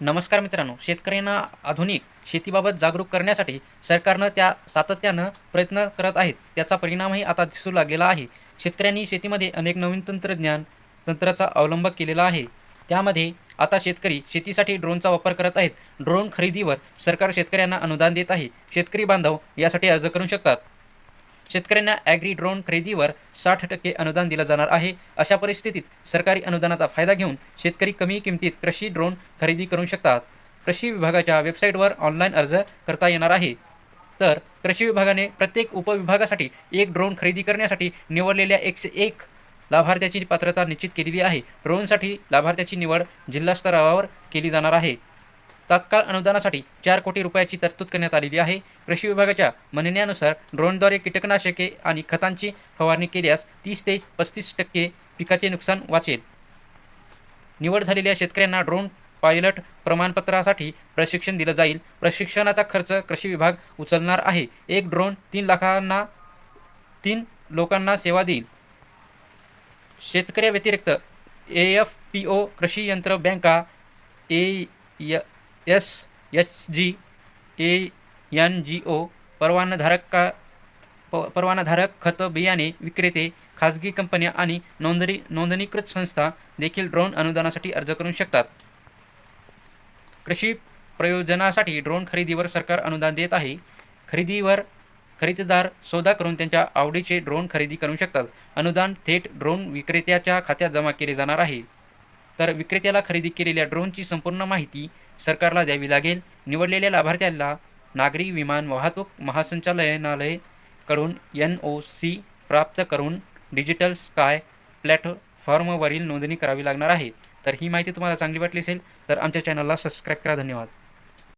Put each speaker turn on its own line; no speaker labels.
नमस्कार मित्रांनो शेतकऱ्यांना आधुनिक शेतीबाबत जागरूक करण्यासाठी सरकारनं त्या सातत्यानं प्रयत्न करत आहेत. त्याचा परिणामही आता दिसू लागलेला आहे. शेतकऱ्यांनी शेतीमध्ये अनेक नवीन तंत्रज्ञान तंत्राचा अवलंब केलेला आहे. त्यामध्ये आता शेतकरी शेतीसाठी ड्रोनचा वापर करत आहेत. ड्रोन खरेदीवर सरकार शेतकऱ्यांना अनुदान देत आहे. शेतकरी बांधव यासाठी अर्ज करू शकतात. शेतकऱ्यांना ॲग्री ड्रोन खरेदीवर साठ टक्के अनुदान दिलं जाणार आहे. अशा परिस्थितीत सरकारी अनुदानाचा फायदा घेऊन शेतकरी कमी किमतीत कृषी ड्रोन खरेदी करू शकतात. कृषी विभागाच्या वेबसाईटवर ऑनलाईन अर्ज करता येणार आहे. तर कृषी विभागाने प्रत्येक उपविभागासाठी एक ड्रोन खरेदी करण्यासाठी निवडलेल्या एकशे एक लाभार्थ्याची पात्रता निश्चित केलेली आहे. ड्रोनसाठी लाभार्थ्याची निवड जिल्हा स्तरावर केली जाणार आहे. तात्काळ अनुदानासाठी चार कोटी रुपयाची तरतूद करण्यात आलेली आहे. कृषी विभागाच्या म्हणण्यानुसार ड्रोनद्वारे कीटकनाशके आणि खतांची फवारणी केल्यास तीस ते पस्तीस टक्के पिकाचे नुकसान वाचेल. निवड झालेल्या शेतकऱ्यांना ड्रोन पायलट प्रमाणपत्रासाठी प्रशिक्षण दिलं जाईल. प्रशिक्षणाचा खर्च कृषी विभाग उचलणार आहे. एक ड्रोन तीन लाखांना तीन लोकांना सेवा देईल. शेतकऱ्याव्यतिरिक्त ए एफ पी ओ कृषी यंत्र बँका ए य एस एच जी ए एन जी ओ परवानाधारक का प परवानाधारक खत बियाणे विक्रेते खाजगी कंपन्या आणि नोंदणी नोंदणीकृत संस्था देखील ड्रोन अनुदानासाठी अर्ज करू शकतात. कृषी प्रयोजनासाठी ड्रोन खरेदीवर सरकार अनुदान देत आहे. खरेदीवर खरेदीदार सौदा करून त्यांच्या आवडीचे ड्रोन खरेदी करू शकतात. अनुदान थेट ड्रोन विक्रेत्याच्या खात्यात जमा केले जाणार आहे. तर विक्रेत्याला खरेदी केलेल्या ड्रोनची संपूर्ण माहिती सरकारला द्यावी लागेल. निवडलेल्या लाभार्थ्याला नागरी विमान वाहतूक महासंचालनालयकडून एन ओ सी प्राप्त करून डिजिटल स्काय प्लॅटफॉर्मवरील नोंदणी करावी लागणार आहे. तर ही माहिती तुम्हाला चांगली वाटली असेल तर आमच्या चॅनलला सबस्क्राईब करा. धन्यवाद.